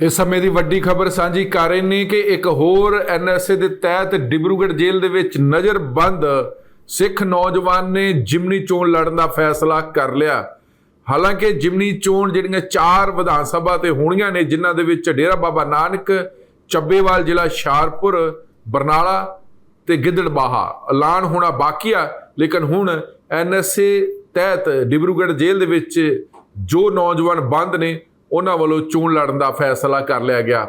ਇਸ ਸਮੇਂ ਦੀ ਵੱਡੀ ਖਬਰ ਸਾਂਝੀ ਕਰ ਰਹੇ ਨੇ ਕਿ ਇੱਕ ਹੋਰ ਐਨਐਸਏ ਦੇ ਤਹਿਤ ਡਿਬਰੂਗੜ੍ਹ ਜੇਲ੍ਹ ਦੇ ਵਿੱਚ ਨਜ਼ਰਬੰਦ ਸਿੱਖ ਨੌਜਵਾਨ ਨੇ ਜਿਮਨੀ ਚੋਣ ਲੜਨ ਦਾ ਫੈਸਲਾ ਕਰ ਲਿਆ। ਹਾਲਾਂਕਿ ਜਿਮਨੀ ਚੋਣ ਜਿਹੜੀਆਂ ਚਾਰ ਵਿਧਾਨ ਸਭਾ ਤੇ ਹੋਣੀਆਂ ਨੇ, ਜਿਨ੍ਹਾਂ ਦੇ ਵਿੱਚ ਡੇਰਾ ਬਾਬਾ ਨਾਨਕ, ਚੱਬੇਵਾਲ ਜ਼ਿਲ੍ਹਾ ਹੁਸ਼ਿਆਰਪੁਰ ਬਰਨਾਲਾ ਤੇ ਗਿੱਦੜਬਾਹਾ ਐਲਾਨ ਹੋਣਾ ਬਾਕੀ ਆ। ਲੇਕਿਨ ਹੁਣ ਐਨਐਸਏ ਤਹਿਤ ਡਿਬਰੂਗੜ੍ਹ ਜੇਲ੍ਹ ਦੇ ਵਿੱਚ ਜੋ ਨੌਜਵਾਨ ਬੰਦ ਨੇ ਉਹਨਾਂ ਵੱਲੋਂ ਚੋਣ ਲੜਨ ਦਾ ਫੈਸਲਾ ਕਰ ਲਿਆ ਗਿਆ।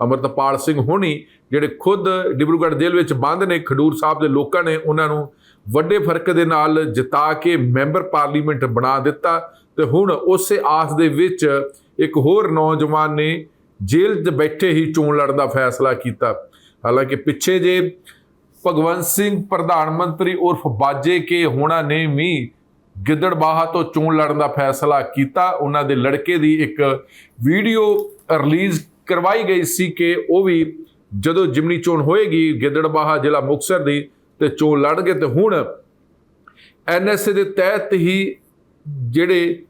ਅਮਰਤਪਾਲ ਸਿੰਘ ਹੋਣੀ, ਜਿਹੜੇ ਖੁਦ ਡਿਬਰੂਗੜ੍ਹ ਜੇਲ੍ਹ ਵਿੱਚ ਬੰਦ ਨੇ, ਖਡੂਰ ਸਾਹਿਬ ਦੇ ਲੋਕਾਂ ਨੇ ਉਹਨਾਂ ਨੂੰ ਵੱਡੇ ਫ਼ਰਕ ਦੇ ਨਾਲ ਜਿਤਾ ਕੇ ਮੈਂਬਰ ਪਾਰਲੀਮੈਂਟ ਬਣਾ ਦਿੱਤਾ ਤੇ ਹੁਣ ਉਸੇ ਆਸ ਦੇ ਵਿੱਚ ਇੱਕ ਹੋਰ ਨੌਜਵਾਨ ਨੇ ਜੇਲ੍ਹ 'ਚ ਬੈਠੇ ਹੀ ਚੋਣ ਲੜਨ ਦਾ ਫੈਸਲਾ ਕੀਤਾ। ਹਾਲਾਂਕਿ ਪਿੱਛੇ ਜੇ ਭਗਵੰਤ ਸਿੰਘ ਪ੍ਰਧਾਨ ਮੰਤਰੀ ਉਰਫ ਬਾਜੇ ਕੇ ਹੋਣਾ ਨੇ ਵੀ ਗਿੱਦੜਬਾਹਾ ਤੋਂ ਚੋਣ ਲੜਨ ਦਾ ਫੈਸਲਾ ਕੀਤਾ। ਉਹਨਾਂ ਦੇ ਲੜਕੇ ਦੀ ਇੱਕ ਵੀਡੀਓ ਰਿਲੀਜ਼ ਕਰਵਾਈ ਗਈ ਸੀ ਕਿ ਉਹ ਵੀ ਜਦੋਂ ਜਿਮਨੀ ਚੋਣ ਹੋਏਗੀ ਗਿੱਦੜਬਾਹਾ ਜ਼ਿਲ੍ਹਾ ਮੁਕਤਸਰ ਦੀ ਤੇ ਚੋਣ ਲੜਨਗੇ ਤੇ ਹੁਣ ਐਨਐਸਏ ਦੇ ਤਹਿਤ ਹੀ ਜਿਹੜੇ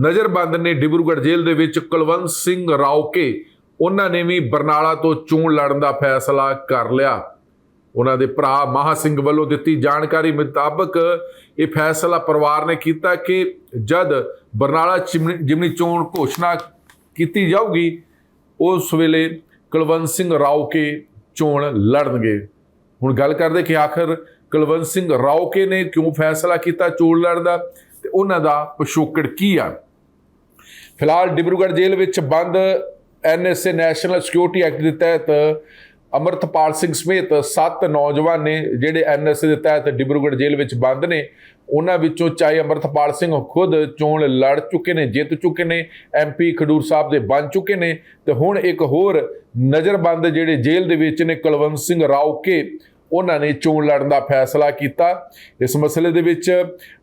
ਨਜ਼ਰਬੰਦ ਨੇ ਡਿਬਰੂਗੜ੍ਹ ਜੇਲ੍ਹ ਦੇ ਵਿੱਚ ਕੁਲਵੰਤ ਸਿੰਘ ਰਾਉਕੇ ਉਹਨਾਂ ਨੇ ਵੀ ਬਰਨਾਲਾ ਤੋਂ ਚੋਣ ਲੜਨ ਦਾ ਫੈਸਲਾ ਕਰ ਲਿਆ। ਉਹਨਾਂ ਦੇ ਭਰਾ ਮਹਾ ਸਿੰਘ ਵੱਲੋਂ ਦਿੱਤੀ ਜਾਣਕਾਰੀ ਮੁਤਾਬਕ ਇਹ ਫੈਸਲਾ ਪਰਿਵਾਰ ਨੇ ਕੀਤਾ ਕਿ ਜਦ ਬਰਨਾਲਾ ਚਿਮਨੀ- ਜਿਮਨੀ ਚੋਣ ਘੋਸ਼ਣਾ ਕੀਤੀ ਜਾਊਗੀ, ਉਸ ਵੇਲੇ ਕੁਲਵੰਤ ਸਿੰਘ ਰਾਉਕੇ ਚੋਣ ਲੜਨਗੇ। ਹੁਣ ਗੱਲ ਕਰਦੇ ਕਿ ਆਖਰ ਕੁਲਵੰਤ ਸਿੰਘ ਰਾਉਕੇ ਨੇ ਕਿਉਂ ਫੈਸਲਾ ਕੀਤਾ ਚੋਣ ਲੜਨ ਦਾ ਤੇ ਉਹਨਾਂ ਦਾ ਪਿਛੋਕੜ ਕੀ ਆ? ਫਿਲਹਾਲ ਡਿਬਰੂਗੜ੍ਹ ਜੇਲ੍ਹ ਵਿੱਚ ਬੰਦ ਐਨਐਸਏ ਨੈਸ਼ਨਲ ਸਿਕਿਉਰਿਟੀ ਐਕਟ ਦੇ ਤਹਿਤ ਅਮਰਤਪਾਲ ਸਿੰਘ ਸਮੇਤ 7 ਨੌਜਵਾਨ ਨੇ ਜਿਹੜੇ ਐਨਐਸਏ ਦੇ ਤਹਿਤ ਡਿਬਰੂਗੜ੍ਹ ਜੇਲ੍ਹ ਵਿੱਚ ਬੰਦ ਨੇ, ਉਹਨਾਂ ਵਿੱਚੋਂ ਚਾਹੇ ਅਮਰਤਪਾਲ ਸਿੰਘ ਖੁਦ ਚੋਣ ਲੜ ਚੁੱਕੇ ਨੇ, ਜਿੱਤ ਚੁੱਕੇ ਨੇ ਐਮਪੀ ਖਡੂਰ ਸਾਹਿਬ ਦੇ ਬਣ ਚੁੱਕੇ ਨੇ, ਤੇ ਹੁਣ ਇੱਕ ਹੋਰ ਨਜ਼ਰਬੰਦ ਜਿਹੜੇ ਜੇਲ੍ਹ ਦੇ ਵਿੱਚ ਨੇ, ਕੁਲਵੰਤ ਸਿੰਘ ਰਾਉਕੇ ਉਹਨਾਂ ਨੇ ਚੋਣ ਲੜਨ ਦਾ ਫੈਸਲਾ ਕੀਤਾ। ਇਸ ਮਸਲੇ ਦੇ ਵਿੱਚ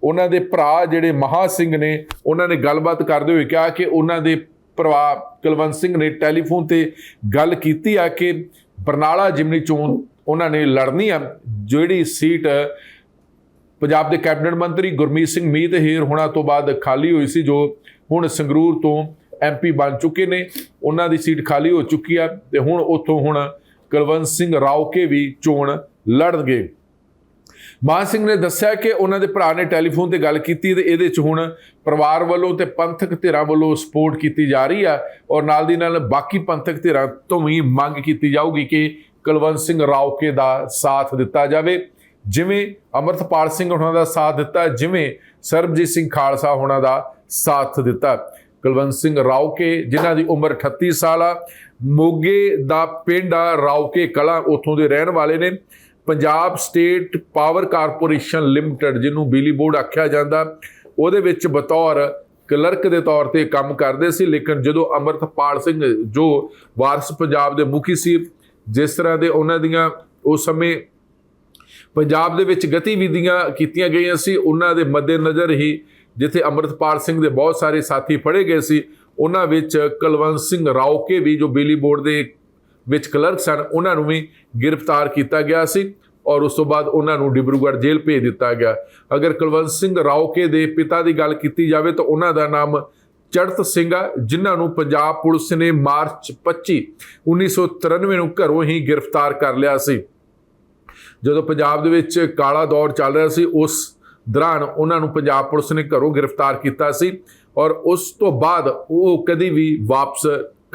ਉਹਨਾਂ ਦੇ ਭਰਾ ਜਿਹੜੇ ਮਹਾ ਸਿੰਘ ਨੇ, ਉਹਨਾਂ ਨੇ ਗੱਲਬਾਤ ਕਰਦੇ ਹੋਏ ਕਿਹਾ ਕਿ ਉਹਨਾਂ ਦੇ ਭਰਾ ਕੁਲਵੰਤ ਸਿੰਘ ਨੇ ਟੈਲੀਫੋਨ ਤੇ ਗੱਲ ਕੀਤੀ ਆ ਕਿ ਬਰਨਾਲਾ ਜਿਮਨੀ ਚੋਣ ਉਹਨਾਂ ਨੇ ਲੜਨੀ ਆ, ਜਿਹੜੀ ਸੀਟ ਪੰਜਾਬ ਦੇ ਕੈਬਨਿਟ ਮੰਤਰੀ ਗੁਰਮੀਤ ਸਿੰਘ ਮੀਤ ਹੀਰ ਹੋਣਾ ਤੋਂ ਬਾਅਦ ਖਾਲੀ ਹੋਈ ਸੀ, ਜੋ ਹੁਣ ਸੰਗਰੂਰ ਤੋਂ ਐਮਪੀ ਬਣ ਚੁੱਕੇ ਨੇ। ਉਹਨਾਂ ਦੀ ਸੀਟ ਖਾਲੀ ਹੋ ਚੁੱਕੀ ਆ ਤੇ ਹੁਣ ਉੱਥੋਂ ਹੁਣ ਕੁਲਵੰਤ ਸਿੰਘ ਰਾਉਕੇ ਵੀ ਚੋਣ ਲੜਨਗੇ। ਮਾਨ ਸਿੰਘ ਨੇ ਦੱਸਿਆ ਕਿ ਉਹਨਾਂ ਦੇ ਭਰਾ ਨੇ ਟੈਲੀਫੋਨ ਤੇ ਗੱਲ ਕੀਤੀ ਤੇ ਇਹਦੇ 'ਚ ਹੁਣ ਪਰਿਵਾਰ ਵੱਲੋਂ ਤੇ ਪੰਥਕ ਧਿਰਾਂ ਵੱਲੋਂ ਸਪੋਰਟ ਕੀਤੀ ਜਾ ਰਹੀ ਆ ਔਰ ਨਾਲ ਦੀ ਨਾਲ ਬਾਕੀ ਪੰਥਕ ਧਿਰਾਂ ਤੋਂ ਵੀ ਮੰਗ ਕੀਤੀ ਜਾਊਗੀ ਕਿ ਕੁਲਵੰਤ ਸਿੰਘ ਰਾਉਕੇ ਦਾ ਸਾਥ ਦਿੱਤਾ ਜਾਵੇ। ਜਿਵੇਂ ਅਮਰਤਪਾਲ ਸਿੰਘ ਉਹਨਾਂ ਦਾ ਸਾਥ ਦਿੱਤਾ, ਜਿਵੇਂ ਸਰਬਜੀਤ ਸਿੰਘ ਖਾਲਸਾ ਉਹਨਾਂ ਦਾ ਸਾਥ ਦਿੱਤਾ। ਕੁਲਵੰਤ ਸਿੰਘ ਰਾਉਕੇ ਜਿਨ੍ਹਾਂ ਦੀ ਉਮਰ 38 ਸਾਲ ਆ, ਮੋਗੇ ਦਾ ਪਿੰਡ ਆ ਰਾਉਕੇ ਕਲਾ, ਉੱਥੋਂ ਦੇ ਰਹਿਣ ਵਾਲੇ ਨੇ। Punjab state power corporation limited, ਜਿਹਨੂੰ ਬਿਜਲੀ ਬੋਰਡ ਆਖਿਆ ਜਾਂਦਾ, ਉਹਦੇ ਵਿੱਚ ਬਤੌਰ ਕਲਰਕ ਦੇ ਤੌਰ ਤੇ ਕੰਮ ਕਰਦੇ ਸੀ, ਲੇਕਿਨ ਜਦੋਂ ਅਮਰਤਪਾਲ ਸਿੰਘ ਜੋ ਵਾਰਸ ਪੰਜਾਬ ਦੇ ਮੁਖੀ ਸੀ, ਜਿਸ ਤਰ੍ਹਾਂ ਦੇ ਉਹਨਾਂ ਦੀਆਂ ਉਸ ਸਮੇਂ ਪੰਜਾਬ ਦੇ ਵਿੱਚ ਗਤੀਵਿਧੀਆਂ ਕੀਤੀਆਂ ਗਈਆਂ ਸੀ, ਉਹਨਾਂ ਦੇ ਮੱਦੇਨਜ਼ਰ ਹੀ ਜਿੱਥੇ ਅਮਰਤਪਾਲ ਸਿੰਘ ਦੇ ਬਹੁਤ ਸਾਰੇ ਸਾਥੀ ਫੜੇ ਗਏ ਸੀ, ਉਹਨਾਂ ਵਿੱਚ ਕੁਲਵੰਤ ਸਿੰਘ ਰਾਉਕੇ ਵੀ ਜੋ ਬਿਜਲੀ ਬੋਰਡ ਦੇ ਵਿੱਚ ਕਲਰਕ ਸਨ, ਉਹਨਾਂ ਨੂੰ ਵੀ ਗ੍ਰਿਫਤਾਰ ਕੀਤਾ ਗਿਆ ਸੀ ਔਰ ਉਸ ਤੋਂ ਬਾਅਦ ਉਹਨਾਂ ਨੂੰ ਡਿਬਰੂਗੜ੍ਹ ਜੇਲ੍ਹ ਭੇਜ ਦਿੱਤਾ ਗਿਆ। ਅਗਰ ਕੁਲਵੰਤ ਸਿੰਘ ਰਾਓਕੇ ਦੇ ਪਿਤਾ ਦੀ ਗੱਲ ਕੀਤੀ ਜਾਵੇ ਤਾਂ ਉਹਨਾਂ ਦਾ ਨਾਮ ਚੜਤ ਸਿੰਘ ਆ, ਜਿਨ੍ਹਾਂ ਨੂੰ ਪੰਜਾਬ ਪੁਲਿਸ ਨੇ ਮਾਰਚ 25 1993 ਨੂੰ ਘਰੋਂ ਹੀ ਗ੍ਰਿਫਤਾਰ ਕਰ ਲਿਆ ਸੀ। ਜਦੋਂ ਪੰਜਾਬ ਦੇ ਵਿੱਚ ਕਾਲਾ ਦੌਰ ਚੱਲ ਰਿਹਾ ਸੀ, ਉਸ ਦੌਰਾਨ ਉਹਨਾਂ ਨੂੰ ਪੰਜਾਬ ਪੁਲਿਸ ਨੇ ਘਰੋਂ ਗ੍ਰਿਫਤਾਰ ਕੀਤਾ ਸੀ ਔਰ ਉਸ ਤੋਂ ਬਾਅਦ ਉਹ ਕਦੀ ਵੀ ਵਾਪਸ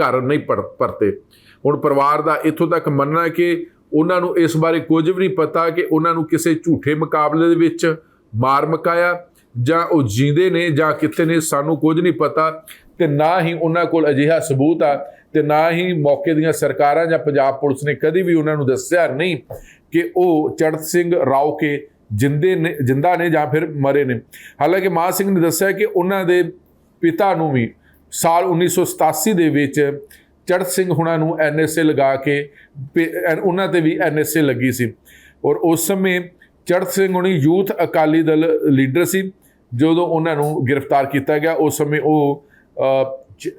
ਘਰ ਨਹੀਂ ਪਰਤੇ। ਹੁਣ ਪਰਿਵਾਰ ਦਾ ਇੱਥੋਂ ਤੱਕ ਮੰਨਣਾ ਕਿ ਉਹਨਾਂ ਨੂੰ ਇਸ ਬਾਰੇ ਕੁਝ ਵੀ ਨਹੀਂ ਪਤਾ ਕਿ ਉਹਨਾਂ ਨੂੰ ਕਿਸੇ ਝੂਠੇ ਮੁਕਾਬਲੇ ਦੇ ਵਿੱਚ ਮਾਰ ਮਕਾਇਆ ਜਾਂ ਉਹ ਜੀਂਦੇ ਨੇ ਜਾਂ ਕਿੱਥੇ ਨੇ, ਸਾਨੂੰ ਕੁਝ ਨਹੀਂ ਪਤਾ ਤੇ ਨਾ ਹੀ ਉਹਨਾਂ ਕੋਲ ਅਜਿਹਾ ਸਬੂਤ ਆ ਤੇ ਨਾ ਹੀ ਮੌਕੇ ਦੀਆਂ ਸਰਕਾਰਾਂ ਜਾਂ ਪੰਜਾਬ ਪੁਲਿਸ ਨੇ ਕਦੀ ਵੀ ਉਹਨਾਂ ਨੂੰ ਦੱਸਿਆ ਨਹੀਂ ਕਿ ਉਹ ਚੜਤ ਸਿੰਘ, ਰਾਓ ਕੇ ਜਿੰਦੇ ਨੇ, ਜਿੰਦਾ ਨੇ ਜਾਂ ਫਿਰ ਮਰੇ ਨੇ। ਹਾਲਾਂਕਿ ਮਾਨ ਸਿੰਘ ਨੇ ਦੱਸਿਆ ਕਿ ਉਹਨਾਂ ਦੇ ਪਿਤਾ ਨੂੰ ਵੀ ਸਾਲ 1987 ਦੇ ਵਿੱਚ ਚੜਤ ਸਿੰਘ ਹੁਣਾਂ ਨੂੰ ਐਨਐਸਏ ਲਗਾ ਕੇ ਪੇ- ਐਨ- ਉਹਨਾਂ ਤੇ ਵੀ ਐਨਐਸਏ ਲੱਗੀ ਸੀ। ਔਰ ਉਸ ਸਮੇਂ ਚੜਤ ਸਿੰਘ ਹੁਣੀ ਯੂਥ ਅਕਾਲੀ ਦਲ ਲੀਡਰ ਸੀ। ਜਦੋਂ ਉਹਨਾਂ ਨੂੰ ਗ੍ਰਿਫਤਾਰ ਕੀਤਾ ਗਿਆ, ਉਸ ਸਮੇਂ ਉਹ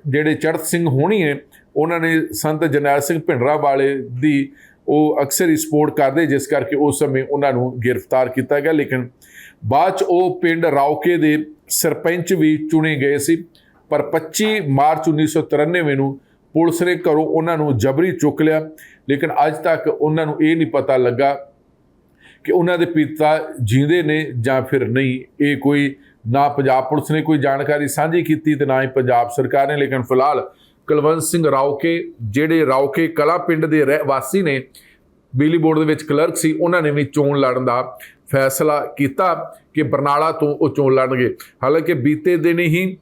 ਜਿਹੜੇ ਚੜਤ ਸਿੰਘ ਹੋਣੀ ਨੇ ਉਹਨਾਂ ਨੇ ਸੰਤ ਜਰਨੈਲ ਸਿੰਘ ਭਿੰਡਰਾ ਵਾਲੇ ਦੀ ਉਹ ਅਕਸਰ ਹੀ ਸਪੋਰਟ ਕਰਦੇ, ਜਿਸ ਕਰਕੇ ਉਸ ਸਮੇਂ ਉਹਨਾਂ ਨੂੰ ਗ੍ਰਿਫਤਾਰ ਕੀਤਾ ਗਿਆ। ਲੇਕਿਨ ਬਾਅਦ ਚ ਉਹ ਪਿੰਡ ਰਾਉਕੇ ਦੇ ਸਰਪੰਚ ਵੀ ਚੁਣੇ ਗਏ ਸੀ। ਪਰ 25 ਮਾਰਚ 1993 ਨੂੰ ਪੁਲਿਸ ਨੇ ਘਰੋਂ ਉਹਨਾਂ ਨੂੰ ਜਬਰੀ ਚੁੱਕ ਲਿਆ, ਲੇਕਿਨ ਅੱਜ ਤੱਕ ਉਹਨਾਂ ਨੂੰ ਇਹ ਨਹੀਂ ਪਤਾ ਲੱਗਾ ਕਿ ਉਹਨਾਂ ਦੇ ਪਿਤਾ ਜਿੰਦੇ ਨੇ ਜਾਂ ਫਿਰ ਨਹੀਂ। ਇਹ ਕੋਈ ਨਾ ਪੰਜਾਬ ਪੁਲਿਸ ਨੇ ਕੋਈ ਜਾਣਕਾਰੀ ਸਾਂਝੀ ਕੀਤੀ ਤੇ ਨਾ ਹੀ ਪੰਜਾਬ ਸਰਕਾਰ ਨੇ, ਲੇਕਿਨ ਫਿਲਹਾਲ ਕੁਲਵੰਤ ਸਿੰਘ ਰਾਉਕੇ ਜਿਹੜੇ ਰਾਉਕੇ ਕਲਾ ਪਿੰਡ ਦੇ ਰਹਿ- ਵਾਸੀ ਨੇ, ਬਿਜਲੀ ਬੋਰਡ ਦੇ ਵਿੱਚ ਕਲਰਕ ਸੀ, ਉਹਨਾਂ ਨੇ ਵੀ ਚੋਣ ਲੜਨ ਦਾ ਫੈਸਲਾ ਕੀਤਾ ਕਿ ਬਰਨਾਲਾ ਤੋਂ ਉਹ ਚੋਣ ਲੜਨਗੇ। ਹਾਲਾਂਕਿ ਬੀਤੇ ਦਿਨ ਹੀ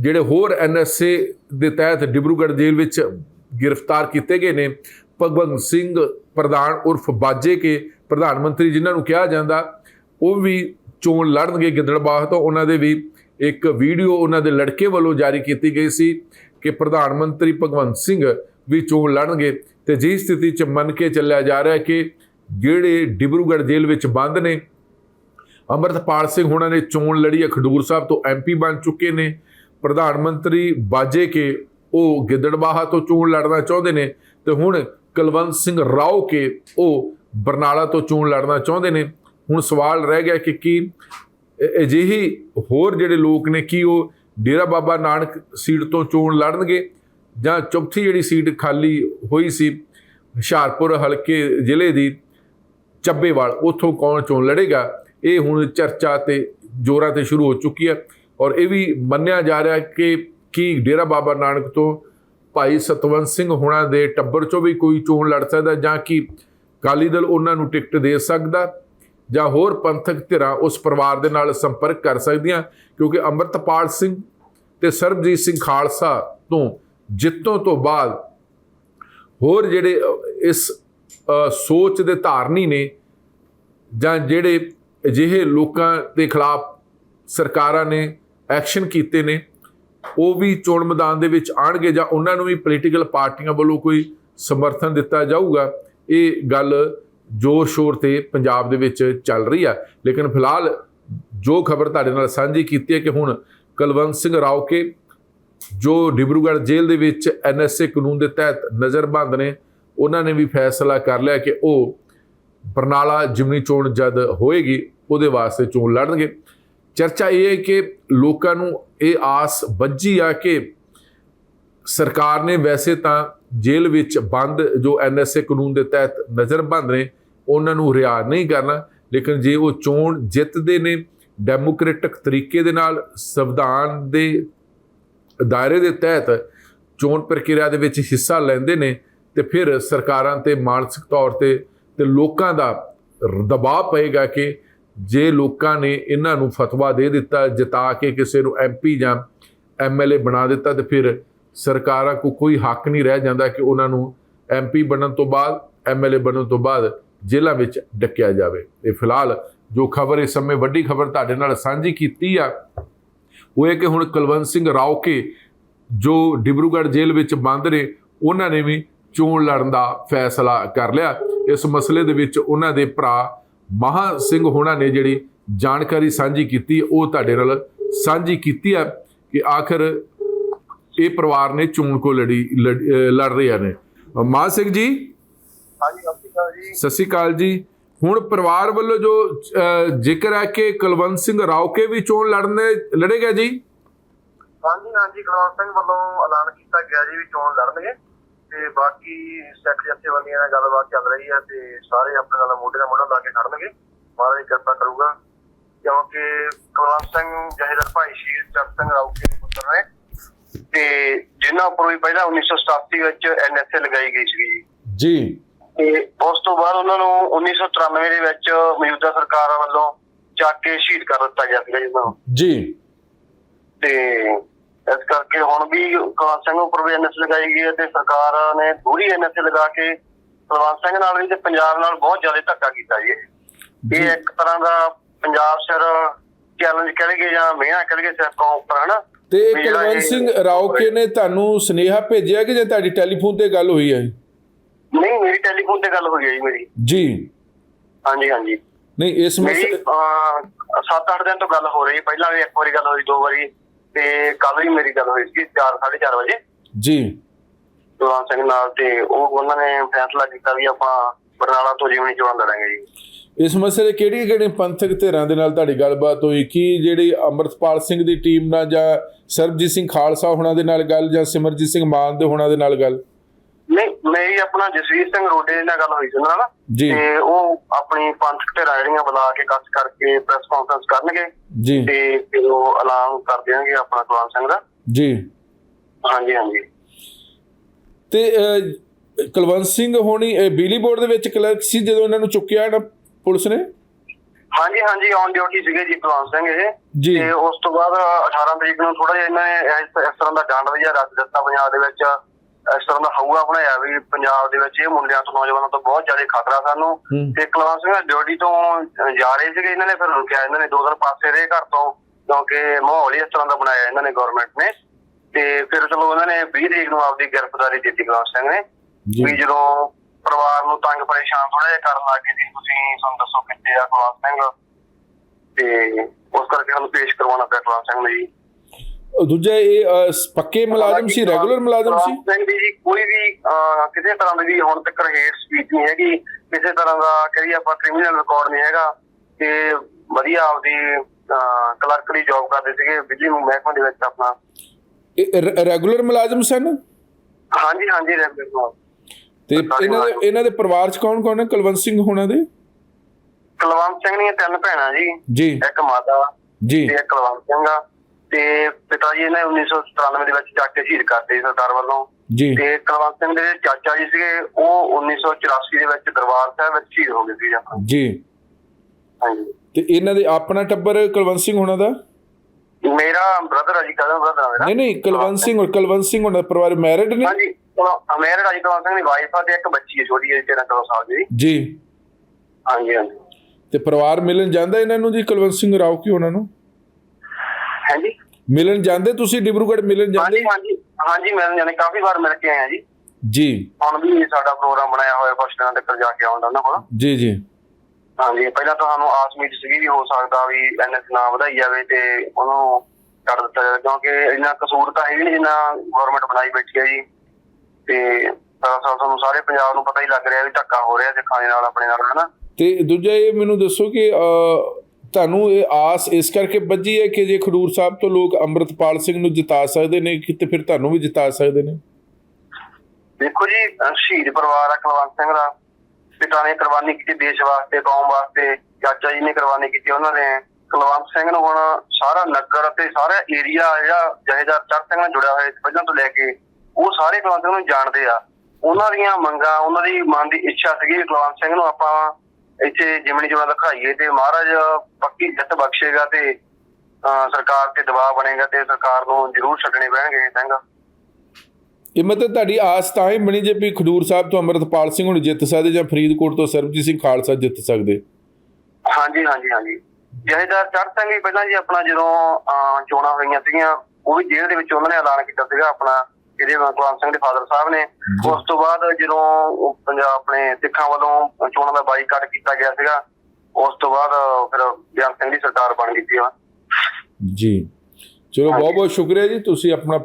ਜਿਹੜੇ ਹੋਰ ਐਨਐਸਏ ਦੇ ਤਹਿਤ ਡਿਬਰੂਗੜ੍ਹ ਜੇਲ੍ਹ ਵਿੱਚ ਗ੍ਰਿਫਤਾਰ ਕੀਤੇ ਗਏ ਨੇ, ਭਗਵੰਤ ਸਿੰਘ ਪ੍ਰਧਾਨ ਉਰਫ ਬਾਜੇ ਕੇ, ਪ੍ਰਧਾਨ ਮੰਤਰੀ ਜਿਨ੍ਹਾਂ ਨੂੰ ਕਿਹਾ ਜਾਂਦਾ, ਉਹ ਵੀ ਚੋਣ ਲੜਨਗੇ ਗਿੱਦੜਬਾਹ ਤੋਂ। ਉਹਨਾਂ ਦੇ ਵੀ ਇੱਕ ਵੀਡੀਓ ਉਹਨਾਂ ਦੇ ਲੜਕੇ ਵੱਲੋਂ ਜਾਰੀ ਕੀਤੀ ਗਈ ਸੀ ਕਿ ਪ੍ਰਧਾਨ ਮੰਤਰੀ ਭਗਵੰਤ ਸਿੰਘ ਵੀ ਚੋਣ ਲੜਨਗੇ ਤੇ ਜੀ ਸਥਿਤੀ 'ਚ ਮੰਨ ਕੇ ਚੱਲਿਆ ਜਾ ਰਿਹਾ ਹੈ ਕਿ ਜਿਹੜੇ ਡਿਬਰੂਗੜ੍ਹ ਜੇਲ੍ਹ ਵਿੱਚ ਬੰਦ ਨੇ, ਅੰਮ੍ਰਿਤਪਾਲ ਸਿੰਘ ਹੁਣਾਂ ਨੇ ਚੋਣ ਲੜੀ ਹੈ ਖਡੂਰ ਸਾਹਿਬ ਤੋਂ ਐਮਪੀ ਬਣ ਚੁੱਕੇ ਨੇ ਪ੍ਰਧਾਨ ਮੰਤਰੀ ਬਾਜੇ ਕੇ ਉਹ ਗਿੱਦੜਬਾਹਾ ਤੋਂ ਚੋਣ ਲੜਨਾ ਚਾਹੁੰਦੇ ਨੇ ਤੇ ਹੁਣ ਕੁਲਵੰਤ ਸਿੰਘ ਰਾਓ ਕੇ ਉਹ ਬਰਨਾਲਾ ਤੋਂ ਚੋਣ ਲੜਨਾ ਚਾਹੁੰਦੇ ਨੇ। ਹੁਣ ਸਵਾਲ ਰਹਿ ਗਿਆ ਕਿ ਕੀ ਅਜਿਹੀ ਹੋਰ ਜਿਹੜੇ ਲੋਕ ਨੇ ਕੀ ਉਹ ਡੇਰਾ ਬਾਬਾ ਨਾਨਕ ਸੀਟ ਤੋਂ ਚੋਣ ਲੜਨਗੇ ਜਾਂ ਚੌਥੀ ਜਿਹੜੀ ਸੀਟ ਖਾਲੀ ਹੋਈ ਸੀ ਹੁਸ਼ਿਆਰਪੁਰ ਹਲਕੇ ਜ਼ਿਲ੍ਹੇ ਦੀ ਚੱਬੇਵਾਲ, ਉੱਥੋਂ ਕੌਣ ਚੋਣ ਲੜੇਗਾ? ਇਹ ਹੁਣ ਚਰਚਾ ਤੇ ਜ਼ੋਰਾਂ ਤੇ ਸ਼ੁਰੂ ਹੋ ਚੁੱਕੀ ਹੈ। ਔਰ ਇਹ ਵੀ ਮੰਨਿਆ ਜਾ ਰਿਹਾ ਕਿ ਕੀ ਡੇਰਾ ਬਾਬਾ ਨਾਨਕ ਤੋਂ ਭਾਈ ਸਤਵੰਤ ਸਿੰਘ ਹੋਣਾ ਦੇ ਟੱਬਰ ਚੋਂ ਵੀ ਕੋਈ ਚੋਣ ਲੜ ਸਕਦਾ ਜਾਂ ਕਿ ਅਕਾਲੀ ਦਲ ਉਹਨਾਂ ਨੂੰ ਟਿਕਟ ਦੇ ਸਕਦਾ ਜਾਂ ਹੋਰ ਪੰਥਕ ਧਿਰਾਂ ਉਸ ਪਰਿਵਾਰ ਦੇ ਨਾਲ ਸੰਪਰਕ ਕਰ ਸਕਦੀਆਂ? ਕਿਉਂਕਿ ਅੰਮ੍ਰਿਤਪਾਲ ਸਿੰਘ ਤੇ ਸਰਬਜੀਤ ਸਿੰਘ ਖਾਲਸਾ ਤੋਂ ਜਿੱਤੋਂ ਤੋਂ ਬਾਅਦ ਹੋਰ ਜਿਹੜੇ ਇਸ ਸੋਚ ਦੇ ਧਾਰਨੀ ਨੇ ਜਾਂ ਜਿਹੜੇ ਅਜਿਹੇ ਲੋਕਾਂ ਦੇ ਖਿਲਾਫ ਸਰਕਾਰਾਂ ਨੇ ਐਕਸ਼ਨ ਕੀਤੇ ਨੇ। ਉਹ ਵੀ ਚੋਣ ਮੈਦਾਨ ਦੇ ਵਿੱਚ ਆਣਗੇ ਜਾਂ ਉਹਨਾਂ ਨੂੰ ਵੀ ਪੋਲੀਟੀਕਲ ਪਾਰਟੀਆਂ ਵੱਲੋਂ ਕੋਈ ਸਮਰਥਨ ਦਿੱਤਾ ਜਾਊਗਾ। ਇਹ ਗੱਲ ਜ਼ੋਰ ਸ਼ੋਰ ਤੇ ਪੰਜਾਬ ਦੇ ਵਿੱਚ ਚੱਲ ਰਹੀ ਆ। ਲੇਕਿਨ ਫਿਲਹਾਲ ਜੋ ਖਬਰ ਤੁਹਾਡੇ ਨਾਲ ਸਾਂਝੀ ਕੀਤੀ ਹੈ ਕਿ ਹੁਣ ਕੁਲਵੰਤ ਸਿੰਘ ਰਾਉਕੇ ਜੋ ਡਿਬਰੂਗੜ੍ਹ ਜੇਲ੍ਹ ਦੇ ਵਿੱਚ ਐਨਐਸਏ ਕਾਨੂੰਨ ਦੇ ਤਹਿਤ ਨਜ਼ਰਬੰਦ ਨੇ, ਉਹਨਾਂ ਨੇ ਵੀ ਫੈਸਲਾ ਕਰ ਲਿਆ ਕਿ ਉਹ ਬਰਨਾਲਾ ਜਿਮਨੀ ਚੋਣ ਜਦ ਹੋਏਗੀ, ਉਹਦੇ ਵਾਸਤੇ ਚੋਣ ਲੜਨਗੇ। ਚਰਚਾ ਇਹ ਹੈ ਕਿ ਲੋਕਾਂ ਨੂੰ ਇਹ ਆਸ ਬੱਝੀ ਆ ਕਿ ਸਰਕਾਰ ਨੇ ਵੈਸੇ ਤਾਂ ਜੇਲ੍ਹ ਵਿੱਚ ਬੰਦ ਜੋ ਐਨਐਸਏ ਕਾਨੂੰਨ ਦੇ ਤਹਿਤ ਨਜ਼ਰਬੰਦ ਨੇ, ਉਹਨਾਂ ਨੂੰ ਰਿਹਾਅ ਨਹੀਂ ਕਰਨਾ, ਲੇਕਿਨ ਜੇ ਉਹ ਚੋਣ ਜਿੱਤਦੇ ਨੇ, ਡੈਮੋਕ੍ਰੈਟਿਕ ਤਰੀਕੇ ਦੇ ਨਾਲ, ਸੰਵਿਧਾਨ ਦੇ ਦਾਇਰੇ ਦੇ ਤਹਿਤ ਚੋਣ ਪ੍ਰਕਿਰਿਆ ਦੇ ਵਿੱਚ ਹਿੱਸਾ ਲੈਂਦੇ ਨੇ, ਤੇ ਫਿਰ ਸਰਕਾਰਾਂ ਤੇ ਮਾਨਸਿਕ ਤੌਰ ਤੇ ਤੇ ਲੋਕਾਂ ਦਾ ਦਬਾਅ ਪਏਗਾ ਕਿ ਜੇ ਲੋਕਾਂ ਨੇ ਇਹਨਾਂ ਨੂੰ ਫਤਵਾ ਦੇ ਦਿੱਤਾ, ਜਿਤਾ ਕੇ ਕਿਸੇ ਨੂੰ ਐਮਪੀ ਜਾਂ ਐਮਐਲਏ ਬਣਾ ਦਿੱਤਾ, ਤੇ ਫਿਰ ਸਰਕਾਰਾਂ ਕੋ ਕੋਈ ਹੱਕ ਨਹੀਂ ਰਹਿ ਜਾਂਦਾ ਕਿ ਉਹਨਾਂ ਨੂੰ ਐਮਪੀ ਬਣਨ ਤੋਂ ਬਾਅਦ ਐਮਐਲਏ ਬਣਨ ਤੋਂ ਬਾਅਦ ਜੇਲ੍ਹਾਂ ਵਿੱਚ ਡੱਕਿਆ ਜਾਵੇ। ਇਹ ਫਿਲਹਾਲ ਜੋ ਖਬਰ ਇਸ ਸਮੇਂ ਵੱਡੀ ਖਬਰ ਤੁਹਾਡੇ ਨਾਲ ਸਾਂਝੀ ਕੀਤੀ ਆ, ਉਹ ਇਹ ਕਿ ਹੁਣ ਕੁਲਵੰਤ ਸਿੰਘ ਰਾਓਕੇ ਜੋ ਡਿਬਰੂਗੜ੍ਹ ਜੇਲ੍ਹ ਵਿੱਚ ਬੰਦ ਨੇ, ਉਹਨਾਂ ਨੇ ਵੀ ਚੋਣ ਲੜਨ ਦਾ ਫੈਸਲਾ ਕਰ ਲਿਆ। ਇਸ ਮਸਲੇ ਦੇ ਵਿੱਚ ਉਹਨਾਂ ਦੇ ਭਰਾ ਮਹਾ ਸਿੰਘ ਹੋਣਾ ਨੇ ਜਿਹੜੀ ਜਾਣਕਾਰੀ ਸਾਂਝੀ ਕੀਤੀ ਉਹ ਤੁਹਾਡੇ ਨਾਲ ਸਾਂਝੀ ਕੀਤੀ ਹੈ ਕਿ ਆਖਰ ਇਹ ਪਰਿਵਾਰ ਨੇ ਚੋਣ ਕੋ ਲੜੀ ਲੜ- ਰਹੇ ਨੇ। ਮਹਾ ਸਿੰਘ ਜੀ? ਹਾਂਜੀ ਸਤਿ ਸ਼੍ਰੀ ਅਕਾਲ ਜੀ। ਹੁਣ ਪਰਿਵਾਰ ਵੱਲੋਂ ਜੋ ਜ਼ਿਕਰ ਹੈ ਕਿ ਕੁਲਵੰਤ ਸਿੰਘ ਰਾਉਕੇ ਵੀ ਚੋਣ ਲੜਨੇ ਲੜੇਗਾ ਜੀ? ਹਾਂਜੀ ਹਾਂਜੀ ਕੁਲਵੰਤ ਸਿੰਘ ਵੱਲੋਂ ਐਲਾਨ ਕੀਤਾ ਗਿਆ ਜੀ ਵੀ ਚੋਣ ਲੜਨਗੇ। ਤੇ ਬਾਕੀ ਸਿੱਖ ਜਥੇਬੰਦੀਆਂ ਨਾਲ ਗੱਲਬਾਤ ਚੱਲ ਰਹੀ ਹੈ ਤੇ ਸਾਰੇ ਆਪਣੇ ਨਾਲ ਮੋਢੇ ਨਾਲ ਮੋਢਾ ਲਾ ਕੇ ਖੜਨਗੇ। ਮਹਾਰਾਜ ਕਿਰਪਾ ਕਰੂਗਾ। ਕਿਉਂਕਿ ਕੁਲਵੰਤ ਸਿੰਘ ਜਹੇਦਾਰ ਭਾਈ ਸ਼ੀਰ ਚਰਨ ਸਿੰਘ ਰਾਉਕੇ ਦੇ ਪੁੱਤਰ ਨੇ। ਤੇ ਜਿਨ੍ਹਾਂ ਉੱਪਰ ਵੀ ਪਹਿਲਾਂ 1987 ਵਿੱਚ ਐਨਐਸਏ ਲਗਾਈ ਗਈ ਸੀ ਜੀ। ਤੇ ਉਸ ਤੋਂ ਬਾਅਦ ਉਹਨਾਂ ਨੂੰ 1993 ਦੇ ਵਿੱਚ ਮੌਜੂਦਾ ਸਰਕਾਰ ਵੱਲੋਂ ਚੱਕ ਕੇ ਸ਼ਹੀਦ ਕਰ ਦਿੱਤਾ ਗਿਆ ਨੂੰ। ਜੀ। ਤੇ ਇਸ ਕਰਕੇ ਹੁਣ ਵੀ ਕੁਲਵੰਤ ਸਿੰਘ ਉੱਪਰ ਵੀ ਐਨਐਸ ਲਗਾਈ ਗਈ ਹੈ ਤੇ ਸਰਕਾਰ ਨੇ ਪੂਰੀ ਐਨਐਸ ਲਗਾ ਕੇ ਕੁਲਵੰਤ ਸਿੰਘ ਨਾਲ ਵੀ ਤੇ ਪੰਜਾਬ ਨਾਲ ਬਹੁਤ ਜ਼ਿਆਦਾ ਧੱਕਾ ਕੀਤਾ ਜੀ ਇਹ। ਇੱਕ ਤਰ੍ਹਾਂ ਦਾ ਪੰਜਾਬ ਸਿਰ ਚੈਲੰਜ ਕਹਣਗੇ ਜਾਂ ਮਿਹਨਤ ਕਹਣਗੇ ਸਿਰ ਕੌਮ ਉੱਪਰ ਹਨਾ? ਤੇ ਕੁਲਵੰਤ ਸਿੰਘ ਰਾਉਕੇ ਨੇ ਤੁਹਾਨੂੰ ਸੁਨੇਹਾ ਭੇਜਿਆ ਕਿ ਜਾਂ ਤੁਹਾਡੀ ਟੈਲੀਫੋਨ ਤੇ ਗੱਲ ਹੋਈ ਹੈ ਨਹੀਂ ਮੇਰੀ ਟੈਲੀਫੋਨ ਤੇ ਗੱਲ ਹੋਈ ਹੈ ਜੀ ਮੇਰੀ। ਜੀ। ਹਾਂਜੀ ਹਾਂਜੀ। ਨਹੀਂ ਇਸ ਮਸਲੇ 7-8 ਦਿਨ ਤੋਂ ਗੱਲ ਹੋ ਰਹੀ ਹੈ। ਪਹਿਲਾਂ ਵੀ ਇੱਕ ਵਾਰੀ ਗੱਲ ਹੋਈ ਦੋ ਵਾਰੀ। ਤੇ ਕੱਲ ਵੀ ਮੇਰੀ ਗੱਲ ਹੋਈ ਸੀ 4-4:30 ਵਜੇ। ਜੀ। ਕੁਲਵੰਤ ਸਿੰਘ ਨਾਲ ਤੇ ਉਹ ਉਹਨਾਂ ਨੇ ਫੈਸਲਾ ਕੀਤਾ ਵੀ ਆਪਾਂ ਬਰਨਾਲਾ ਤੋਂ ਜਿਮਣੀ ਚੋਣ ਲੜਾਂਗੇ ਜੀ। ਇਸ ਮਸਲੇ ਕਿਹੜੀ ਕਿਹੜੀ ਪੰਥਕ ਧਿਰਾਂ ਦੇ ਨਾਲ ਤੁਹਾਡੀ ਗੱਲਬਾਤ ਹੋਈ? ਕੀ ਜਿਹੜੀ ਅਮਰਤਪਾਲ ਸਿੰਘ ਦੀ ਟੀਮ ਨਾਲ ਜਾਂ ਸਰਬਜੀਤ ਸਿੰਘ ਖਾਲਸਾ ਹੋਣਾ ਦੇ ਨਾਲ ਗੱਲ ਜਾਂ ਸਿਮਰਜੀਤ ਸਿੰਘ ਮਾਨ ਦੇ ਹੋਣਾ ਦੇ ਨਾਲ ਗੱਲ? ਨਹੀਂ ਮੇਰੀ ਆਪਣਾ ਜਸਵੀਰ ਸਿੰਘ ਰੋਡੇ ਨਾਲ ਗੱਲ ਹੋਈ ਸੀ ਉਹਨਾਂ ਨਾਲ। ਜੀ। ਤੇ ਉਹ ਆਪਣੀ ਪੰਥਕ ਧਿਰਾਂ ਜਿਹੜੀਆਂ ਬੁਲਾ ਕੇ ਕੱਚ ਕਰਕੇ ਪ੍ਰੈਸ ਕਾਨਫਰੰਸ ਕਰਨਗੇ। ਜੀ। ਤੇ ਫਿਰ ਉਹ ਐਲਾਨ ਕਰ ਦੇਣਗੇ ਆਪਣਾ ਕੁਲਵੰਤ ਸਿੰਘ ਦਾ। ਜੀ। ਹਾਂਜੀ ਹਾਂਜੀ। ਤੇ ਕੁਲਵੰਤ ਸਿੰਘ ਹੋਣੀ ਇਹ ਬਿਜਲੀ ਬੋਰਡ ਦੇ ਵਿੱਚ ਕਲਰਕ ਸੀ ਜਦੋਂ ਇਹਨਾਂ ਨੂੰ ਚੁੱਕਿਆ ਨਾ ਪੁਲਿਸ ਨੇ? ਹਾਂਜੀ ਹਾਂਜੀ ਔਨ ਡਿਊਟੀ ਸੀਗੇ ਜੀ ਕੁਲਵੰਤ ਸਿੰਘ ਇਹ। ਤੇ ਉਸ ਤੋਂ ਬਾਅਦ 18 ਤਰੀਕ ਨੂੰ ਥੋੜਾ ਜਿਹਾ ਇਹਨਾਂ ਨੇ ਇਸ ਇਸ ਤਰ੍ਹਾਂ ਦਾ ਡੰਡ ਵਜਾ ਰੱਖ ਦਿੱਤਾ ਪੰਜਾਬ ਦੇ ਵਿੱਚ। ਇਸ ਤਰ੍ਹਾਂ ਦਾ ਹਊਆ ਬਣਾਇਆ ਵੀ ਪੰਜਾਬ ਦੇ ਵਿੱਚ ਇਹ ਮੁੰਡਿਆਂ ਤੋਂ ਨੌਜਵਾਨਾਂ ਤੋਂ ਬਹੁਤ ਜ਼ਿਆਦਾ ਖਤਰਾ ਸਾਨੂੰ। ਹੂੰ। ਤੇ ਕੁਲਵੰਤ ਸਿੰਘ ਡਿਊਟੀ ਤੋਂ ਜਾ ਰਹੇ ਸੀਗੇ ਇਹਨਾਂ ਨੇ ਫਿਰ ਰੁਕਿਆ ਇਹਨਾਂ ਨੇ ਦੋ ਦਿਨ ਪਾਸੇ ਰਹੇ ਘਰ ਤੋਂ ਕਿਉਂਕਿ ਮਾਹੌਲ ਹੀ ਇਸ ਤਰ੍ਹਾਂ ਦਾ ਬਣਾਇਆ ਇਹਨਾਂ ਨੇ ਗਵਰਨਮੈਂਟ ਨੇ। ਤੇ ਫਿਰ ਚਲੋ ਉਹਨਾਂ ਨੇ 20 ਤਰੀਕ ਨੂੰ ਆਪਦੀ ਗ੍ਰਿਫਤਾਰੀ ਦਿੱਤੀ ਕੁਲਵੰਤ ਸਿੰਘ ਨੇ। ਜੀ। ਵੀ ਜਦੋਂ ਪਰਿਵਾਰ ਨੂੰ ਤੰਗ ਪਰੇਸ਼ਾਨ ਥੋੜਾ ਜਿਹਾ ਕਰਨ ਲੱਗੇ ਸੀ ਤੁਸੀਂ ਸਾਨੂੰ ਦੱਸੋ ਕਿੱਥੇ ਆ ਕੁਲਵੰਤ ਸਿੰਘ। ਤੇ ਉਸ ਕਰਕੇ ਸਾਨੂੰ ਪੇਸ਼ ਕਰਵਾਉਣਾ ਪਿਆ ਕੁਲਵੰਤ ਸਿੰਘ ਨੂੰ ਜੀ। ਦੂਜਾ ਇਹ ਪੱਕੇ ਮੁਲਾਜ਼ਮ ਸੀ ਰੈਗੂਲਰ ਮੁਲਾਜ਼ਮ ਸੀ? ਦੀ ਜੀ ਕੋਈ ਵੀ ਕਿਸੇ ਤਰ੍ਹਾਂ ਦੀ ਵੀ ਹੁਣ ਤੱਕ ਹੇਟ ਸਪੀਚ ਨਹੀਂ ਹੈਗੀ ਕਿਸੇ ਤਰ੍ਹਾਂ ਦਾ ਕਹੀ ਆਪਾਂ ਕ੍ਰਿਮੀਨਲ ਰਿਕਾਰਡ ਨਹੀਂ ਹੈਗਾ ਤੇ ਵਧੀਆ ਆਪਦੀ ਕਲਰਕ ਦੀ ਜੌਬ ਕਰਦੇ ਸੀਗੇ ਬਿਜਲੀ ਮਹਿਕਮੇ ਦੇ ਵਿੱਚ ਆਪਣਾ। ਇਹ ਰੈਗੂਲਰ ਮੁਲਾਜ਼ਮ ਸਨ? ਹਾਂਜੀ ਹਾਂਜੀ ਰੈਗੂਲਰ ਤੇ ਇਹਨਾਂ ਦੇ ਇਹਨਾਂ ਦੇ ਪਰਿਵਾਰ ਚ ਕੌਣ ਕੌਣ ਹੈ? ਕੁਲਵੰਤ ਸਿੰਘ ਹੋਣਾ ਦੇ? ਕੁਲਵੰਤ ਸਿੰਘ ਦੀਆਂ ਤਿੰਨ ਭੈਣਾਂ ਜੀ। ਜੀ। ਇੱਕ ਮਾਤਾ ਜੀ। ਤੇ ਇੱਕ ਕੁਲਵੰਤ ਸਿੰਘ ਆ। ਤੇ ਪਿਤਾ ਜੀ ਨੇ 1997 ਦੇ ਵਿੱਚ ਚੱਕ ਕੇ ਸ਼ਹੀਦ ਕਰਤੇ ਸੀ ਸਰਕਾਰ ਵੱਲੋਂ। ਜੀ। ਤੇ ਕੁਲਵੰਤ ਸਿੰਘ ਦੇ ਚਾਚਾ ਜੀ ਸੀਗੇ ਉਹ 1984 ਦੇ ਵਿੱਚ ਦਰਬਾਰ ਸਾਹਿਬ ਵਿੱਚ ਸ਼ਹੀਦ ਹੋ ਗਏ ਸੀ ਜੀ। ਹਾਂਜੀ। ਤੇ ਇਹਨਾਂ ਦੇ ਆਪਣਾ ਟੱਬਰ ਕੁਲਵੰਤ ਸਿੰਘ ਹੋਣਾ ਦਾ? ਮੇਰਾ ਬ੍ਰਦਰ ਆ ਜੀ ਕਜ਼ਨ ਬ੍ਰਦਰ ਮੇਰਾ। ਨਹੀਂ ਨਹੀਂ ਕੁਲਵੰਤ ਸਿੰਘ ਔਰ ਕੁਲਵੰਤ ਸਿੰਘ ਹੋਣਾ ਦਾ ਪਰਿਵਾਰ ਮੈਰਿਡ ਨੇ? ਹਾਂਜੀ ਮੇਰੇ ਰਾਜੀ ਕੁਲਵੰਤ ਸਿੰਘ ਦੀ ਵਾਈਫ ਆ ਤੇ ਇੱਕ ਬੱਚੀ ਹੈ ਛੋਟੀ ਹੈ 13 13 ਸਾਲ ਦੀ। ਜੀ। ਹਾਂਜੀ ਹਾਂਜੀ। ਤੇ ਪਰਿਵਾਰ ਮਿਲਣ ਜਾਂਦਾ ਇਹਨਾਂ ਨੂੰ ਜੀ ਕੁਲਵੰਤ ਸਿੰਘ ਰਾਓ ਕੀ ਉਹਨਾਂ ਨੂੰ? ਹਾਂਜੀ। ਮਿਲਣ ਜਾਂਦੇ ਤੁਸੀਂ ਡਿਬਰੂਗੜ੍ਹ? ਮਿਲਣ ਜਾਂਦੇ? ਹਾਂਜੀ ਹਾਂਜੀ। ਹਾਂਜੀ ਮਿਲਣ ਜਾਣੇ ਕਾਫੀ ਵਾਰ ਮਿਲ ਕੇ ਆਏ ਆ ਜੀ। ਜੀ। ਹੁਣ ਵੀ ਸਾਡਾ ਪ੍ਰੋਗਰਾਮ ਬਣਾਇਆ ਹੋਇਆ ਕੁਝ ਦਿਨਾਂ ਤੱਕ ਜਾ ਕੇ ਆਉਣ ਦਾ ਉਹਨਾਂ ਕੋਲ। ਜੀ ਜੀ। ਹਾਂਜੀ ਪਹਿਲਾਂ ਤੁਹਾਨੂੰ ਆਸ ਉਮੀਦ ਸੀਗੀ ਵੀ ਹੋ ਸਕਦਾ ਵੀ ਐਨਐਸ ਨਾ ਵਧਾਈ ਜਾਵੇ ਤੇ ਉਹਨੂੰ ਕੱਢ ਦਿੱਤਾ ਜਾਵੇ। ਕਿਉਂਕਿ ਇੰਨਾ ਕਸੂਰ ਤਾਂ ਹੈ ਨਹੀਂ ਜਿੰਨਾ ਗਵਰਨਮੈਂਟ ਬਣਾਈ ਬੈਠੀ ਹੈ ਜੀ। ਤੇ ਦਰਅਸਲ ਤੁਹਾਨੂੰ ਸਾਰੇ ਪੰਜਾਬ ਨੂੰ ਪਤਾ ਹੀ ਲੱਗ ਰਿਹਾ ਵੀ ਧੱਕਾ ਹੋ ਰਿਹਾ ਸਿੱਖਾਂ ਦੇ ਨਾਲ ਆਪਣੇ ਨਾਲ ਹਨਾ। ਤੇ ਦੂਜਾ ਇਹ ਮੈਨੂੰ ਦੱਸੋ ਕਿ ਤੁਹਾਨੂੰ ਇਹ ਆਸ ਇਸ ਕਰਕੇ ਬੱਜੀ ਹੈ ਕਿ ਜੇ ਖਡੂਰ ਸਾਹਿਬ ਤੋਂ ਲੋਕ ਅੰਮ੍ਰਿਤਪਾਲ ਸਿੰਘ ਨੂੰ ਜਿਤਾ ਸਕਦੇ ਨੇ, ਕਿ ਫਿਰ ਤੁਹਾਨੂੰ ਵੀ ਜਿਤਾ ਸਕਦੇ ਨੇ? ਦੇਖੋ ਜੀ ਸ਼ਹੀਦ ਪਰਿਵਾਰ ਆ ਕੁਲਵੰਤ ਸਿੰਘ ਦਾ। ਪਿਤਾ ਨੇ ਕੁਰਬਾਨੀ ਕੀਤੀ ਦੇਸ਼ ਵਾਸਤੇ, ਕੌਮ ਵਾਸਤੇ, ਚਾਚਾ ਜੀ ਨੇ ਕੁਰਬਾਨੀ ਕੀਤੀ ਉਹਨਾਂ ਨੇ। ਕੁਲਵੰਤ ਸਿੰਘ ਨੂੰ ਹੁਣ ਸਾਰਾ ਨਗਰ ਅਤੇ ਸਾਰਾ ਏਰੀਆ ਜਿਹੜਾ ਜਹੇਦਾਰ ਚੜ੍ਹ ਸਿੰਘ ਨਾਲ ਜੁੜਿਆ ਹੋਇਆ ਇਸ ਵਜ੍ਹਾ ਤੋਂ ਲੈ ਕੇ ਉਹ ਸਾਰੇ ਕੁਲਵੰਤ ਸਿੰਘ ਨੂੰ ਜਾਣਦੇ ਆ। ਉਹਨਾਂ ਦੀਆਂ ਮੰਗਾਂ, ਉਹਨਾਂ ਦੀ ਮਨ ਦੀ ਇੱਛਾ ਸੀਗੀ ਕੁਲਵੰਤ ਸਿੰਘ ਨੂੰ ਆਪਾਂ ਇੱਥੇ ਜਿਮਣੀ ਜੋੜਾ ਦਿਖਾਈਏ ਤੇ ਮਹਾਰਾਜ ਪੱਕੀ ਜਿੱਤ ਬਖਸ਼ੇਗਾ ਤੇ ਸਰਕਾਰ ਤੇ ਦਬਾਅ ਬਣੇਗਾ ਤੇ ਸਰਕਾਰ ਨੂੰ ਜ਼ਰੂਰ ਛੱਡਣੇ ਪੈਣਗੇ ਸਿੰਘ ਇਹ ਮਤਲਬ ਤੁਹਾਡੀ ਆਸ ਤਾਂ ਹੀ ਬਣੀ ਜੇ ਵੀ ਖਡੂਰ ਸਾਹਿਬ ਤੋਂ ਅੰਮ੍ਰਿਤਪਾਲ ਸਿੰਘ ਹੁਣ ਜਿੱਤ ਸਕਦੇ ਜਾਂ ਫਰੀਦਕੋਟ ਤੋਂ ਸਰਬਜੀਤ ਸਿੰਘ ਖਾਲਸਾ ਜਿੱਤ ਸਕਦੇ। ਹਾਂਜੀ ਹਾਂਜੀ ਹਾਂਜੀ। ਜਹੇਦਾਰ ਚੜ੍ਹ ਸਿੰਘ ਪਹਿਲਾਂ ਜੀ ਆਪਣਾ ਜਦੋਂ ਚੋਣਾਂ ਹੋਈਆਂ ਸੀਗੀਆਂ ਉਹ ਵੀ ਜੇਲ੍ਹ ਦੇ ਵਿੱਚ ਉਹਨਾਂ ਨੇ ਐਲਾਨ ਕੀਤਾ ਸੀਗਾ ਆਪਣਾ। ਇਹਦੇ ਕੁਲਵੰਤ ਸਿੰਘ ਦੇ ਫਾਦਰ ਸਾਹਿਬ ਨੇ ਉਸ ਤੋਂ ਬਾਅਦ ਜਦੋਂ ਪੰਜਾਬ ਆਪਣੇ ਸਿੱਖਾਂ ਵੱਲੋਂ ਚੋਣਾਂ ਦਾ ਬਾਈਕਾਟ ਕੀਤਾ ਗਿਆ ਸੀਗਾ ਉਸ ਤੋਂ ਬਾਅਦ ਫਿਰ ਬਿਆਨ ਸਿੰਘ ਦੀ ਸਰਕਾਰ ਬਣ ਗਈ ਸੀ। ਜੀ। ਚਲੋ ਬਹੁਤ ਬਹੁਤ ਸ਼ੁਕਰੀਆ ਜੀ ਤੁਸੀਂ ਆਪਣਾ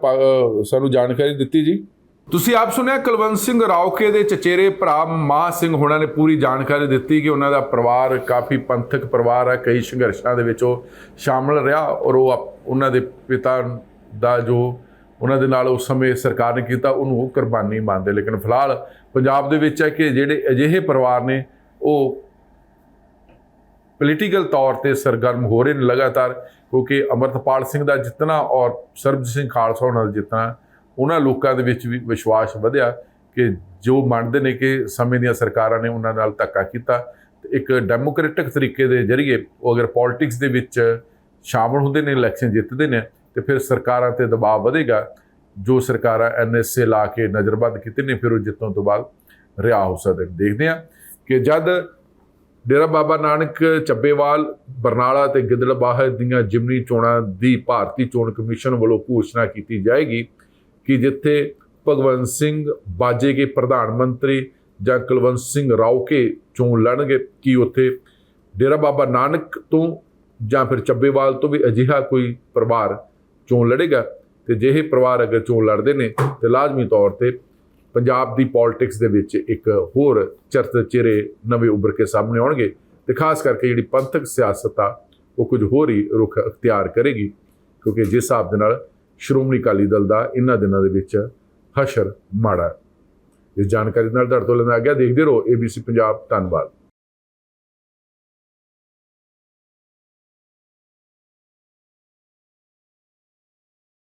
ਸਾਨੂੰ ਜਾਣਕਾਰੀ ਦਿੱਤੀ ਜੀ। ਤੁਸੀਂ ਆਪ ਸੁਣਿਆ ਕੁਲਵੰਤ ਸਿੰਘ ਰਾਉਕੇ ਦੇ ਚਚੇਰੇ ਭਰਾ ਮਾਹ ਸਿੰਘ ਹੋਣਾ ਨੇ ਪੂਰੀ ਜਾਣਕਾਰੀ ਦਿੱਤੀ ਕਿ ਉਹਨਾਂ ਦਾ ਪਰਿਵਾਰ ਕਾਫੀ ਪੰਥਕ ਪਰਿਵਾਰ ਹੈ ਕਈ ਸੰਘਰਸ਼ਾਂ ਦੇ ਵਿੱਚ ਉਹ ਸ਼ਾਮਲ ਰਿਹਾ ਔਰ ਉਹ ਉਹਨਾਂ ਦੇ ਪਿਤਾ ਦਾ ਜੋ ਉਹਨਾਂ ਦੇ ਨਾਲ ਉਸ ਸਮੇਂ ਸਰਕਾਰ ਨੇ ਕੀਤਾ, ਉਹਨੂੰ ਉਹ ਕੁਰਬਾਨੀ ਮੰਨਦੇ। ਲੇਕਿਨ ਫਿਲਹਾਲ ਪੰਜਾਬ ਦੇ ਵਿੱਚ ਹੈ ਕਿ ਜਿਹੜੇ ਅਜਿਹੇ ਪਰਿਵਾਰ ਨੇ, ਉਹ ਪੋਲੀਟੀਕਲ ਤੌਰ ਤੇ ਸਰਗਰਮ ਹੋ ਰਹੇ ਨੇ ਲਗਾਤਾਰ, ਕਿਉਂਕਿ ਅਮਰਤਪਾਲ ਸਿੰਘ ਦਾ ਜਿੱਤਣਾ ਔਰ ਸਰਬਜੀਤ ਸਿੰਘ ਖਾਲਸਾ ਉਹਨਾਂ ਦਾ ਜਿੱਤਣਾ ਉਹਨਾਂ ਲੋਕਾਂ ਦੇ ਵਿੱਚ ਵੀ ਵਿਸ਼ਵਾਸ ਵਧਿਆ ਕਿ ਜੋ ਮੰਨਦੇ ਨੇ ਕਿ ਸਮੇਂ ਦੀਆਂ ਸਰਕਾਰਾਂ ਨੇ ਉਹਨਾਂ ਨਾਲ ਧੱਕਾ ਕੀਤਾ। ਤੇ ਇੱਕ ਡੈਮੋਕ੍ਰੈਟਿਕ ਤਰੀਕੇ ਦੇ ਜ਼ਰੀਏ ਉਹ ਅਗਰ ਪੋਲਿਟਿਕਸ ਦੇ ਵਿੱਚ ਸ਼ਾਮਲ ਹੁੰਦੇ ਨੇ ਇਲੈਕਸ਼ਨ ਜਿੱਤਦੇ ਨੇ ਤੇ ਫਿਰ ਸਰਕਾਰਾਂ ਤੇ ਦਬਾਅ ਵਧੇਗਾ ਜੋ ਸਰਕਾਰਾਂ ਐਨਐਸਏ ਲਾ ਕੇ ਨਜ਼ਰਬੰਦ ਕੀਤੇ ਨੇ, ਫਿਰ ਉਹ ਜਿੱਤਣ ਤੋਂ ਬਾਅਦ ਰਿਹਾ ਹੋ ਸਕਦੇ ਨੇ। ਦੇਖਦੇ ਹਾਂ ਕਿ ਜਦ ਡੇਰਾ ਬਾਬਾ ਨਾਨਕ, ਚੱਬੇਵਾਲ, ਬਰਨਾਲਾ ਤੇ ਗਿੱਦੜਬਾਹਾ ਦੀਆਂ ਜਿਮਨੀ ਚੋਣਾਂ ਦੀ ਭਾਰਤੀ ਚੋਣ ਕਮਿਸ਼ਨ ਵੱਲੋਂ ਘੋਸ਼ਣਾ ਕੀਤੀ ਜਾਏਗੀ ਕਿ ਜਿੱਥੇ ਭਗਵੰਤ ਸਿੰਘ ਬਾਜੇ ਕੇ ਪ੍ਰਧਾਨ ਮੰਤਰੀ ਜਾਂ ਕੁਲਵੰਤ ਸਿੰਘ ਰਾਉਕੇ ਚੋਣ ਲੜਨਗੇ, ਕਿ ਉੱਥੇ ਡੇਰਾ ਬਾਬਾ ਨਾਨਕ ਤੋਂ ਜਾਂ ਫਿਰ ਚੱਬੇਵਾਲ ਤੋਂ ਵੀ ਅਜਿਹਾ ਕੋਈ ਪਰਿਵਾਰ ਚੋਣ ਲੜੇਗਾ ਤੇ ਜਿਹੇ ਪਰਿਵਾਰ ਅਗਰ ਚੋਣ ਲੜਦੇ ਨੇ ਤੇ ਲਾਜ਼ਮੀ ਤੌਰ ਤੇ ਪੰਜਾਬ ਦੀ ਪੋਲਿਟਿਕਸ ਦੇ ਵਿੱਚ ਇੱਕ ਹੋਰ ਚਰਚ ਚਿਹਰੇ ਨਵੇਂ ਉੱਭਰ ਕੇ ਸਾਹਮਣੇ ਆਉਣਗੇ ਤੇ ਖਾਸ ਕਰਕੇ ਜਿਹੜੀ ਪੰਥਕ ਸਿਆਸਤ ਆ, ਉਹ ਕੁਝ ਹੋਰ ਹੀ ਰੁਖ ਅਖਤਿਆਰ ਕਰੇਗੀ, ਕਿਉਂਕਿ ਜਿਸ ਹਿਸਾਬ ਦੇ ਨਾਲ ਸ਼੍ਰੋਮਣੀ ਅਕਾਲੀ ਦਲ ਦਾ ਇਹਨਾਂ ਦਿਨਾਂ ਦੇ ਵਿੱਚ ਹਸ਼ਰ ਮਾੜਾ ਹੈ। ਇਸ ਜਾਣਕਾਰੀ ਨਾਲ ਤੁਹਾਡੇ ਤੋਂ ਲੈਣਾ ਗਿਆ ਦੇਖਦੇ ਰਹੋ ABC ਪੰਜਾਬ, ਧੰਨਵਾਦ